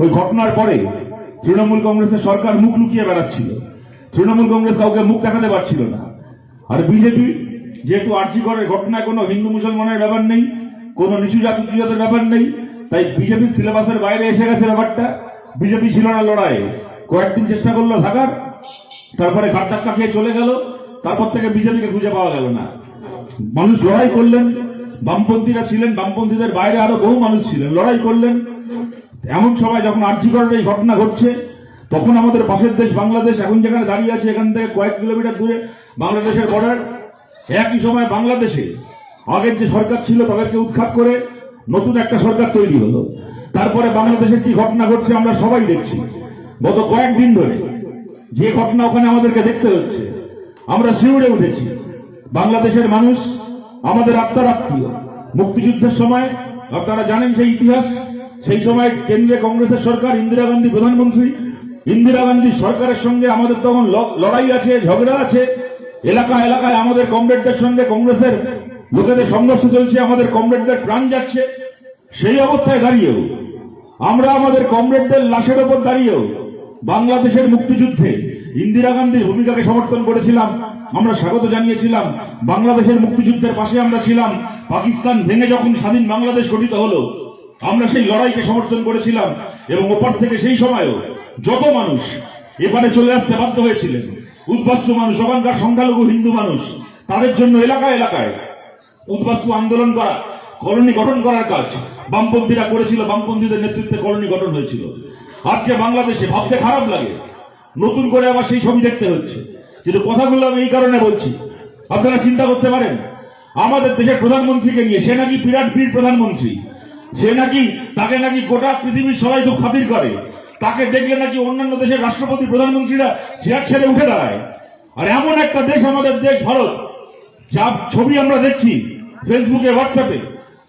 ওই ঘটনার পরে তৃণমূল কংগ্রেসের সরকার মুখ লুকিয়ে বেড়াচ্ছিল। তৃণমূল কংগ্রেস কাউকে মুখ দেখাতে পারছিল না। আর বিজেপি যেহেতু আর্জি করে ঘটনায় কোনো হিন্দু মুসলমানের ব্যাপার নেই, কোনো নিচু জাতি জাতের ব্যাপার নেই, তাই বিজেপির সিলেবাসের বাইরে এসে গেছে ব্যাপারটা। বিজেপি ছিল না লড়াইয়ে। কয়েকদিন চেষ্টা করল থাকার তারপরে ঘাট ধাক্কা খেয়ে চলে গেল, তারপর থেকে বিজেপিকে খুঁজে পাওয়া গেল না। মানুষ লড়াই করলেন, বামপন্থীরা ছিলেন, বামপন্থীদের বাইরে আরও বহু মানুষ ছিলেন, লড়াই করলেন। এমন সময় যখন আর্যিকরণের এই ঘটনা ঘটছে, তখন আমাদের পাশের দেশ বাংলাদেশ এখন যেখানে দাঁড়িয়ে আছে, এখান থেকে কয়েক কিলোমিটার দূরে বাংলাদেশের বর্ডার একই সময় বাংলাদেশে আগের যে সরকার ছিল তাদেরকে উৎখাত করে নতুন একটা সরকার তৈরি হলো। তারপরে বাংলাদেশের কি ঘটনা ঘটছে আমরা সবাই দেখছি। গত কয়েকদিন ধরে যে ঘটনা ওখানে আমাদেরকে দেখতে হচ্ছে। আমরা শিউড়ে উঠেছি। বাংলাদেশের মানুষ, আমাদের আত্মার আত্মীয়। মুক্তিযুদ্ধের সময়, আপনারা জানেন সেই ইতিহাস সেই সময় কেন্দ্রে কংগ্রেসের সরকার, ইন্দিরা গান্ধী প্রধানমন্ত্রী। ইন্দিরা গান্ধী সরকারের সঙ্গে আমাদের তখন লড়াই আছে, ঝগড়া আছে। এলাকা এলাকায় আমাদের কমরেডদের সঙ্গে কংগ্রেসের লোকেদের সংঘর্ষ চলছে, আমাদের কমরেডদের প্রাণ যাচ্ছে। সেই অবস্থায় দাঁড়িয়েও আমরা আমাদের কমরেডদের লাশের ওপর দাঁড়িয়েও বাংলাদেশের মুক্তিযুদ্ধে ইন্দিরা গান্ধীর ভূমিকাকে সমর্থন করেছিলাম, আমরা স্বাগত জানিয়েছিলাম। বাংলাদেশের মুক্তিযুদ্ধের পাশে আমরা ছিলাম। পাকিস্তান ভেঙে যখন স্বাধীন বাংলাদেশ গঠিত হলো আমরা সেই লড়াইকে সমর্থন করেছিলাম এবং ওপার থেকে সেই সময়ও যত মানুষ এপারে চলে আসতে বাধ্য হয়েছিলেন, উদ্বাস্তু মানুষ, ওখানকার সংখ্যালঘু, হিন্দু মানুষ, তাদের জন্য এলাকায় এলাকায় উদ্বাস্তু আন্দোলন করা, কলোনি গঠন করার কাজ বামপন্থীরা করেছিল, বামপন্থীদের নেতৃত্বে কলোনি গঠন হয়েছিল। আজকে বাংলাদেশে ভাবতে খারাপ লাগে, নতুন করে আবার সেই ছবি দেখতে হচ্ছে। কিন্তু কথাগুলো আমি এই কারণে বলছি, আপনারা চিন্তা করতে পারেন, আমাদের দেশের প্রধানমন্ত্রীকে নিয়ে সে নাকি বিরাট বীর প্রধানমন্ত্রী। সে নাকি, তাকে নাকি গোটা পৃথিবীর সবাই খুব খাতির করে। তাকে দেখলে নাকি অন্যান্য দেশের রাষ্ট্রপতি, প্রধানমন্ত্রীরা চেয়ার ছেড়ে উঠে দাঁড়ায়। আর এমন একটা দেশ আমাদের দেশ, ভারত, যা ছবি আমরা দেখছি ফেসবুকে, হোয়াটসঅ্যাপে।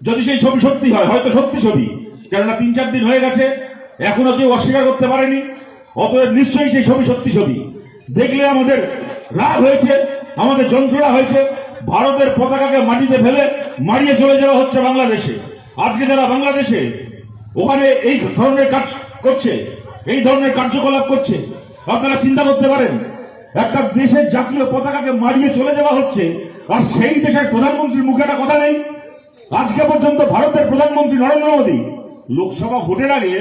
যদি সেই ছবি সত্যি হয়, হয়তো সত্যি ছবি। কেননা তিন চার দিন হয়ে গেছে, এখনও কেউ অস্বীকার করতে পারেনি, অতএব নিশ্চয়ই সেই ছবি সত্যি ছবি। দেখলে আমাদের রাগ হয়েছে, আমাদের যন্ত্রণা হয়েছে, ভারতের পতাকাকে মাটিতে ফেলে মারিয়ে চলে যাওয়া হচ্ছে বাংলাদেশে। আজকে যারা বাংলাদেশে ওখানে এই ধরনের কাজ করছে, এই ধরনের কার্যকলাপ করছে, আপনারা চিন্তা করতে পারেন, একটা দেশের জাতীয় পতাকাকে মারিয়ে চলে যাওয়া হচ্ছে, আর সেই দেশের প্রধানমন্ত্রীর মুখে একটা কথা নেই। আজকে পর্যন্ত ভারতের প্রধানমন্ত্রী নরেন্দ্র মোদী লোকসভা ভোটের আগে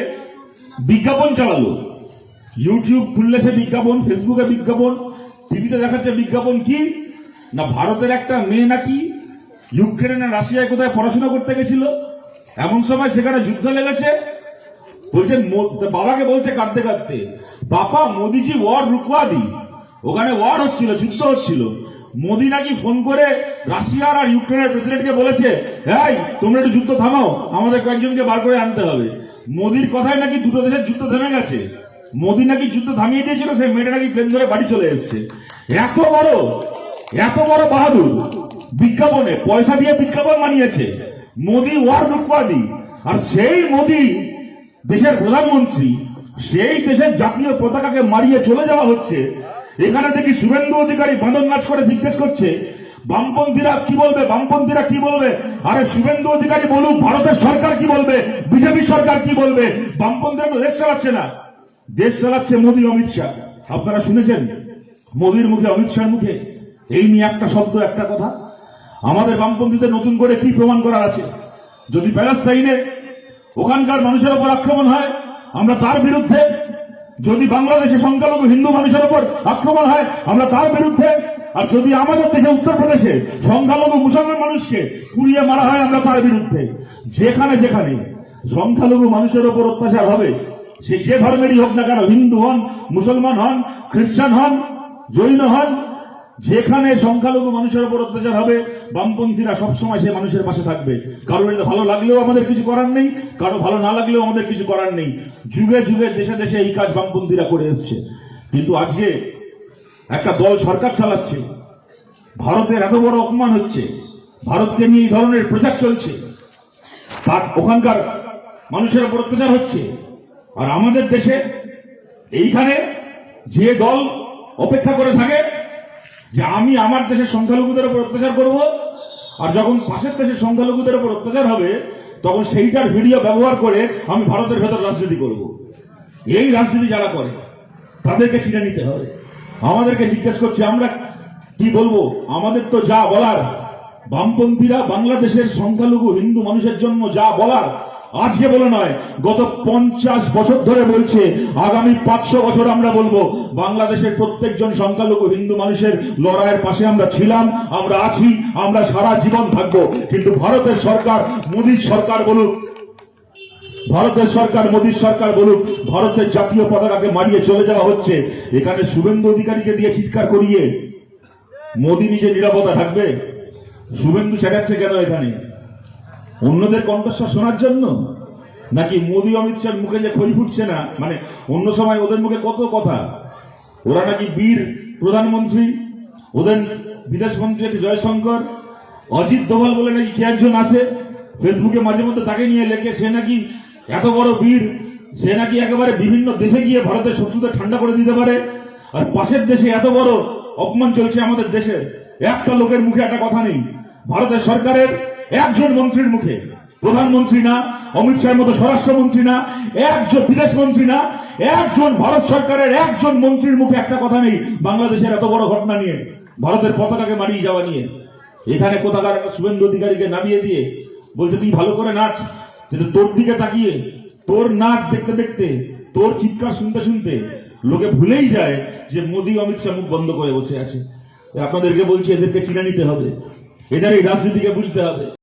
বিজ্ঞাপন চালালো। ইউটিউব খুললে সে বিজ্ঞাপন ফেসবুকে বিজ্ঞাপন টিভিতে দেখাচ্ছে বিজ্ঞাপন কি? না ভারতের একটা মেয়ে নাকি ইউক্রেন রাশিয়ায় কোথায় পড়াশোনা করতে গেছিল? এমন সময় সেখানে যুদ্ধ লেগেছে। বলছেন, মো- বাবাকে বলছে কাঁদতে কাঁদতে বাবা মোদিজি ওয়ার রুকওয়া দি ওখানে ওয়ার হচ্ছিল, যুদ্ধ হচ্ছিল। মোদি নাকি ফোন করে রাশিয়ার আর ইউক্রেনের প্রেসিডেন্টকে বলেছে, এই, তোমরা একটু যুদ্ধ থামাও, আমাদের কয়েকজনকে বার করে আনতে হবে। মোদির কথায় নাকি দুটো দেশের যুদ্ধ থেমে গেছে। মোদি নাকি যুদ্ধ থামিয়ে দিয়েছিল, সেই মেয়েটা নাকি প্লেন ধরে বাড়ি চলে এসছে। এত বড় এত বড় বাহাদুর বিজ্ঞাপনে পয়সা দিয়ে বিজ্ঞাপন বানিয়েছে। মোদি ওয়ার রুকওয়াদি আর সেই মোদি দেশের প্রধানমন্ত্রী, সেই দেশের জাতীয় পতাকাকে মারিয়ে চলে যাওয়া হচ্ছে। এখানে দেখি শুভেন্দু অধিকারী বাঁধন নাচ করে জিজ্ঞেস করছে, বামপন্থীরা কি বলবে, বামপন্থীরা কি বলবে? আরে শুভেন্দু অধিকারী বলুক, ভারতের সরকার কি বলবে, বিজেপি সরকার কি বলবে? বামপন্থীরা তো দেশ চালাচ্ছে না। দেশ চালাচ্ছে মোদী অমিত শাহ। আপনারা শুনেছেন? মোদীর মুখে অমিত শাহর মুখে? এই নিয়ে একটা শব্দ, একটা কথা। আমাদের বামপন্থীদের নতুন করে কি প্রমাণ করার আছে? যদি প্যালেস্তাইনে ওখানকার মানুষের উপর আক্রমণ হয়, আমরা তার বিরুদ্ধে, যদি বাংলাদেশে সংখ্যালঘু হিন্দু মানুষের উপর আক্রমণ হয়, আমরা তার বিরুদ্ধে, আর যদি আমাদের দেশে উত্তরপ্রদেশে সংখ্যালঘু মুসলমান মানুষকে পুড়িয়ে মারা হয়, আমরা তার বিরুদ্ধে। যেখানে যেখানে সংখ্যালঘু মানুষের উপর অত্যাচার হবে, সে যে ধর্মেরই হোক না কেন, হিন্দু হন, মুসলমান হন, খ্রিস্টান হন, জৈন হন যেখানে সংখ্যালঘু মানুষের উপর অত্যাচার হবে, বামপন্থীরা সবসময় সে মানুষের পাশে থাকবে। কারোর এটা ভালো লাগলেও আমাদের কিছু করার নেই, কারও ভালো না লাগলেও আমাদের কিছু করার নেই। যুগে যুগে, দেশে দেশে এই কাজ বামপন্থীরা করে এসছে। কিন্তু আজকে একটা দল সরকার চালাচ্ছে, ভারতের এত বড় অপমান হচ্ছে, ভারতকে নিয়ে এই ধরনের প্রচার চলছে, তার ওখানকার মানুষের উপর অত্যাচার হচ্ছে। আর আমাদের দেশে এইখানে যে দল অপেক্ষা করে থাকে যে আমি আমার দেশের সংখ্যালঘুদের উপর অত্যাচার করব, আর যখন পাশের দেশের সংখ্যালঘুদের উপর অত্যাচার হবে, তখন সেইটার ভিডিও ব্যবহার করে আমি ভারতের ভেতর রাজনীতি করব। এই রাজনীতি যারা করে, তাদেরকে চিনে নিতে হবে। আমাদেরকে জিজ্ঞেস করছে, আমরা কি বলব? আমাদের তো যা বলার, বামপন্থীরা বাংলাদেশের সংখ্যালঘু হিন্দু মানুষের জন্য যা বলার আজকে বলে নয়, গত পঞ্চাশ বছর ধরে বলছে, আগামী পাঁচশো বছর আমরা বলব, বাংলাদেশের প্রত্যেকজন সংখ্যালঘু হিন্দু মানুষের লড়াইয়ের পাশে আমরা ছিলাম, আমরা আছি, আমরা সারা জীবন থাকব। কিন্তু ভারতের সরকার, মোদীর সরকার বলুক, ভারতের সরকার, মোদীর সরকার বলুক, ভারতের জাতীয় পতাকাকে মারিয়ে চলে যাওয়া হচ্ছে। এখানে শুভেন্দু অধিকারীকে দিয়ে চিৎকার করিয়ে, মোদী নিজে নিরাপদা থাকবে? শুভেন্দু চেঁচাচ্ছে কেন এখানে? অন্যদের কণ্ঠস্বর শোনার জন্য? নাকি মোদি, অমিত শাহর মুখে যে খই ফুটছে না? মানে অন্য সময় ওদের মুখে কত কথা? ওরা নাকি বীর প্রধানমন্ত্রী, ওদের বিদেশ মন্ত্রী আছে জয়শঙ্কর, অজিত দোভাল বলে নাকি কে একজন আছে? ফেসবুকে মাঝে মধ্যে তাকে নিয়ে লেখে, সে নাকি এত বড় বীর, সে নাকি একেবারে বিভিন্ন দেশে গিয়ে ভারতের শত্রুদের ঠান্ডা করে দিতে পারে? আর পাশের দেশে এত বড় অপমান চলছে আমাদের দেশে, একটা লোকের মুখে একটা কথা নেই। ভারতের সরকারের একজন মন্ত্রীর মুখে। প্রধানমন্ত্রী না, অমিত শাহের মতো স্বরাষ্ট্রমন্ত্রী না, একজন বিদেশ মন্ত্রী না, একজন ভারত সরকারের একজন মন্ত্রীর মুখে একটা কথা নেই, বাংলাদেশের এত বড় ঘটনা নিয়ে, ভারতের পতাকাকে মারিয়ে যাওয়া নিয়ে। এখানে কোথাকার একটা শুভেন্দু অধিকারীকে নামিয়ে দিয়ে বলছে, তুই ভালো করে নাচ, কিন্তু তোর দিকে তাকিয়ে, তোর নাচ দেখতে দেখতে, তোর চিৎকার শুনতে শুনতে লোকে ভুলেই যায় যে মোদী, অমিত শাহ মুখ বন্ধ করে বসে আছে। আপনাদেরকে বলছি, এদেরকে চিনে নিতে হবে। এদের এই রাজনীতিকে বুঝতে হবে।